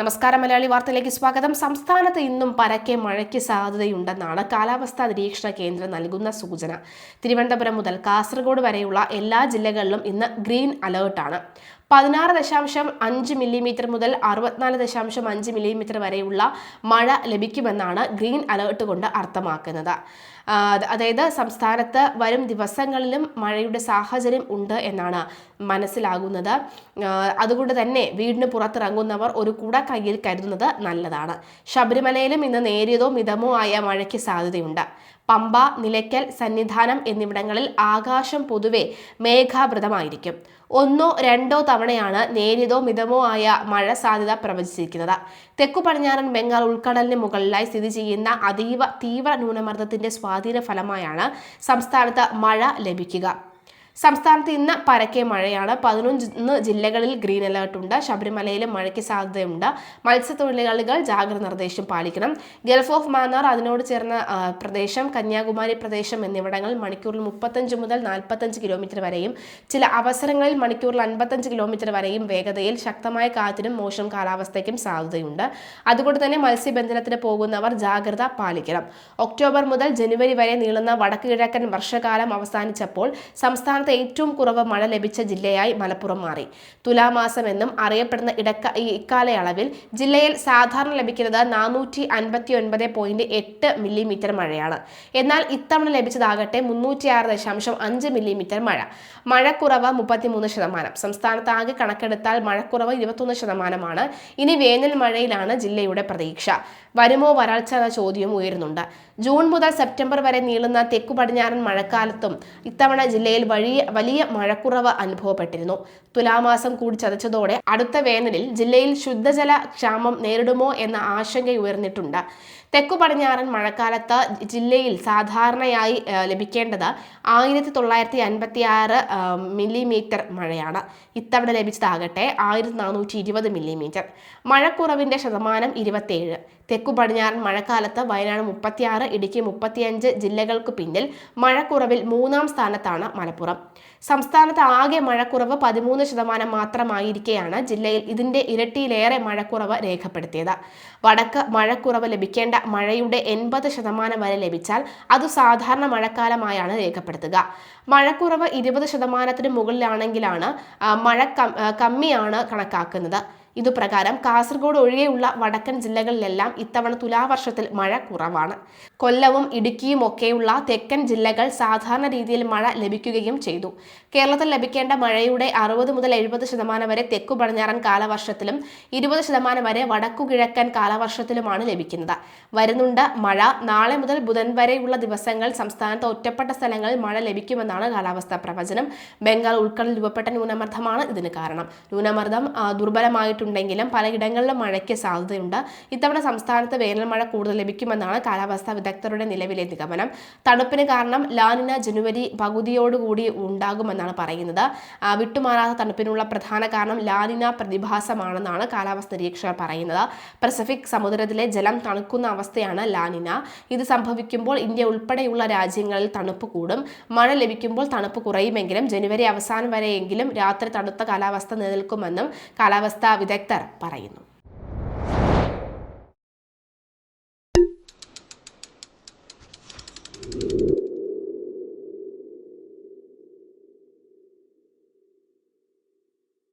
നമസ്കാരം മലയാളി വാർത്തയിലേക്ക് സ്വാഗതം. സംസ്ഥാനത്ത് ഇന്നും പരക്കെ മഴയ്ക്ക് സാധ്യതയുണ്ടെന്നാണ് കാലാവസ്ഥാ നിരീക്ഷണ കേന്ദ്രം നൽകുന്ന സൂചന. തിരുവനന്തപുരം മുതൽ കാസർഗോഡ് വരെയുള്ള എല്ലാ ജില്ലകളിലും ഇന്ന് ഗ്രീൻ അലേർട്ടാണ്. പതിനാറ് ദശാംശം അഞ്ച് മില്ലിമീറ്റർ മുതൽ അറുപത്തിനാല് ദശാംശം അഞ്ച് മില്ലിമീറ്റർ വരെയുള്ള മഴ ലഭിക്കുമെന്നാണ് ഗ്രീൻ അലേർട്ട് കൊണ്ട് അർത്ഥമാക്കുന്നത്. അതായത് സംസ്ഥാനത്ത് വരും ദിവസങ്ങളിലും മഴയുടെ സാഹചര്യം ഉണ്ട് എന്നാണ് മനസ്സിലാകുന്നത്. അതുകൊണ്ട് തന്നെ വീടിന് പുറത്തിറങ്ങുന്നവർ ഒരു കുട കയ്യിൽ കരുതുന്നത് നല്ലതാണ്. ശബരിമലയിലും ഇന്ന് നേരിയതോ മിതമോ ആയ മഴയ്ക്ക് സാധ്യതയുണ്ട്. പമ്പ നിലയ്ക്കൽ സന്നിധാനം എന്നിവിടങ്ങളിൽ ആകാശം പൊതുവെ മേഘാവൃതമായിരിക്കും. ഒന്നോ രണ്ടോ തവണയാണ് നേരിതോ മിതമോ ആയ മഴ സാധ്യത പ്രവചിച്ചിരിക്കുന്നത്. തെക്കു പടിഞ്ഞാറൻ ബംഗാൾ ഉൾക്കടലിന് മുകളിലായി സ്ഥിതി ചെയ്യുന്ന അതീവ തീവ്ര ന്യൂനമർദ്ദത്തിന്റെ സ്വാധീന ഫലമായാണ് സംസ്ഥാനത്ത് മഴ ലഭിക്കുക. സംസ്ഥാനത്ത് ഇന്ന് പരക്കെ മഴയാണ്. പതിനൊന്ന് ജില്ലകളിൽ ഗ്രീൻ അലേർട്ട് ഉണ്ട്. ശബരിമലയിലും മഴയ്ക്ക് സാധ്യതയുണ്ട്. മത്സ്യത്തൊഴിലാളികൾ ജാഗ്രത നിർദ്ദേശം പാലിക്കണം. ഗൾഫ് ഓഫ് മാന്നാർ അതിനോട് ചേർന്ന പ്രദേശം കന്യാകുമാരി പ്രദേശം എന്നിവിടങ്ങളിൽ മണിക്കൂറിൽ മുപ്പത്തഞ്ച് മുതൽ നാൽപ്പത്തഞ്ച് കിലോമീറ്റർ വരെയും ചില അവസരങ്ങളിൽ മണിക്കൂറിൽ അൻപത്തഞ്ച് കിലോമീറ്റർ വരെയും വേഗതയിൽ ശക്തമായ കാറ്റിനും മോശം കാലാവസ്ഥയ്ക്കും സാധ്യതയുണ്ട്. അതുകൊണ്ട് തന്നെ മത്സ്യബന്ധനത്തിന് പോകുന്നവർ ജാഗ്രത പാലിക്കണം. ഒക്ടോബർ മുതൽ ജനുവരി വരെ നീളുന്ന വടക്ക് കിഴക്കൻ വർഷകാലം അവസാനിച്ചപ്പോൾ സംസ്ഥാനത്ത് ഏറ്റവും കുറവ് മഴ ലഭിച്ച ജില്ലയായി മലപ്പുറം മാറി. തുലാമാസം എന്നും അറിയപ്പെടുന്ന ഇടക്ക ഇക്കാലയളവിൽ ജില്ലയിൽ സാധാരണ ലഭിക്കുന്നത് നാനൂറ്റി അൻപത്തി ഒൻപത് പോയിന്റ് എട്ട് മില്ലിമീറ്റർ മഴയാണ്. എന്നാൽ ഇത്തവണ ലഭിച്ചതാകട്ടെ മുന്നൂറ്റി ആറ് ദശാംശം അഞ്ച് മില്ലിമീറ്റർ മഴ. മഴക്കുറവ് മുപ്പത്തിമൂന്ന് ശതമാനം. സംസ്ഥാനത്ത് ആകെ കണക്കെടുത്താൽ മഴക്കുറവ് ഇരുപത്തൊന്ന് ശതമാനമാണ്. ഇനി വേനൽ മഴയിലാണ് ജില്ലയുടെ പ്രതീക്ഷ. വരുമോ വരൾച്ച എന്ന ചോദ്യവും ഉയരുന്നുണ്ട്. ജൂൺ മുതൽ സെപ്റ്റംബർ വരെ നീളുന്ന തെക്കു പടിഞ്ഞാറൻ മഴക്കാലത്തും ഇത്തവണ ജില്ലയിൽ വലിയ വലിയ മഴക്കുറവ് അനുഭവപ്പെട്ടിരുന്നു. തുലാമാസം കൂടി ചതച്ചതോടെ അടുത്ത വേനലിൽ ജില്ലയിൽ ശുദ്ധജല ക്ഷാമം നേരിടുമോ എന്ന ആശങ്ക ഉയർന്നിട്ടുണ്ട്. തെക്കു പടിഞ്ഞാറൻ മഴക്കാലത്ത് ജില്ലയിൽ സാധാരണയായി ലഭിക്കേണ്ടത് ആയിരത്തി തൊള്ളായിരത്തി അൻപത്തി ആറ് മില്ലിമീറ്റർ മഴയാണ്. ഇത്തവണ ലഭിച്ചതാകട്ടെ ആയിരത്തി നാനൂറ്റി ഇരുപത് മില്ലിമീറ്റർ. മഴക്കുറവിന്റെ ശതമാനം ഇരുപത്തിയേഴ്. തെക്കു പടിഞ്ഞാറൻ മഴക്കാലത്ത് വയനാട് മുപ്പത്തിയാറ് ഇടുക്കി മുപ്പത്തിയഞ്ച് ജില്ലകൾക്ക് പിന്നിൽ മഴക്കുറവിൽ മൂന്നാം സ്ഥാനത്താണ് മലപ്പുറം. സംസ്ഥാനത്ത് ആകെ മഴക്കുറവ് പതിമൂന്ന് ശതമാനം മാത്രമായിരിക്കെയാണ് ജില്ലയിൽ ഇതിന്റെ ഇരട്ടിയിലേറെ മഴക്കുറവ് രേഖപ്പെടുത്തിയത്. വടക്ക് മഴക്കുറവ് ലഭിക്കേണ്ട മഴയുടെ എൺപത് ശതമാനം വരെ ലഭിച്ചാൽ അത് സാധാരണ മഴക്കാലമായാണ് രേഖപ്പെടുത്തുക. മഴക്കുറവ് ഇരുപത് ശതമാനത്തിന് മുകളിലാണെങ്കിലാണ് മഴ കമ്മിയാണ് കണക്കാക്കുന്നത്. ഇതുപ്രകാരം കാസർഗോഡ് ഒഴികെയുള്ള വടക്കൻ ജില്ലകളിലെല്ലാം ഇത്തവണ തുലാവർഷത്തിൽ മഴ കുറവാണ്. കൊല്ലവും ഇടുക്കിയും ഒക്കെയുള്ള തെക്കൻ ജില്ലകൾ സാധാരണ രീതിയിൽ മഴ ലഭിക്കുകയും ചെയ്തു. കേരളത്തിൽ ലഭിക്കേണ്ട മഴയുടെ അറുപത് മുതൽ എഴുപത് ശതമാനം വരെ തെക്കു പടിഞ്ഞാറൻ കാലവർഷത്തിലും ഇരുപത് ശതമാനം വരെ വടക്കു കിഴക്കൻ കാലവർഷത്തിലുമാണ് ലഭിക്കുന്നത്. വരുന്നുണ്ട് മഴ. നാളെ മുതൽ ബുധൻ വരെയുള്ള ദിവസങ്ങൾ സംസ്ഥാനത്ത് ഒറ്റപ്പെട്ട സ്ഥലങ്ങളിൽ മഴ ലഭിക്കുമെന്നാണ് കാലാവസ്ഥാ പ്രവചനം. ബംഗാൾ ഉൾക്കടൽ രൂപപ്പെട്ട ന്യൂനമർദ്ദമാണ് ഇതിന് കാരണം. ന്യൂനമർദ്ദം ആ, ദുർബലമായിട്ടുണ്ടെങ്കിലും പലയിടങ്ങളിലും മഴയ്ക്ക് സാധ്യതയുണ്ട്. ഇത്തവണ സംസ്ഥാനത്ത് വേനൽ മഴ കൂടുതൽ ലഭിക്കുമെന്നാണ് കാലാവസ്ഥാ വിദഗ്ധരുടെ നിലവിലെ നിഗമനം. തണുപ്പിന് കാരണം ലാനിന ജനുവരി പകുതിയോടുകൂടി ഉണ്ടാകുമെന്നാണ് പറയുന്നത്. വിട്ടുമാറാത്ത തണുപ്പിനുള്ള പ്രധാന കാരണം ലാനിന പ്രതിഭാസമാണെന്നാണ് കാലാവസ്ഥ നിരീക്ഷകർ പറയുന്നത്. പസഫിക് സമുദ്രത്തിലെ ജലം തണുക്കുന്ന അവസ്ഥയാണ് ലാനിന. ഇത് സംഭവിക്കുമ്പോൾ ഇന്ത്യ ഉൾപ്പെടെയുള്ള രാജ്യങ്ങളിൽ തണുപ്പ് കൂടും. മഴ ലഭിക്കുമ്പോൾ തണുപ്പ് കുറയുമെങ്കിലും ജനുവരി അവസാനം വരെയെങ്കിലും രാത്രി തണുത്ത കാലാവസ്ഥ നിലനിൽക്കുമെന്നും കാലാവസ്ഥാ വിദഗ്ധർ പറയുന്നു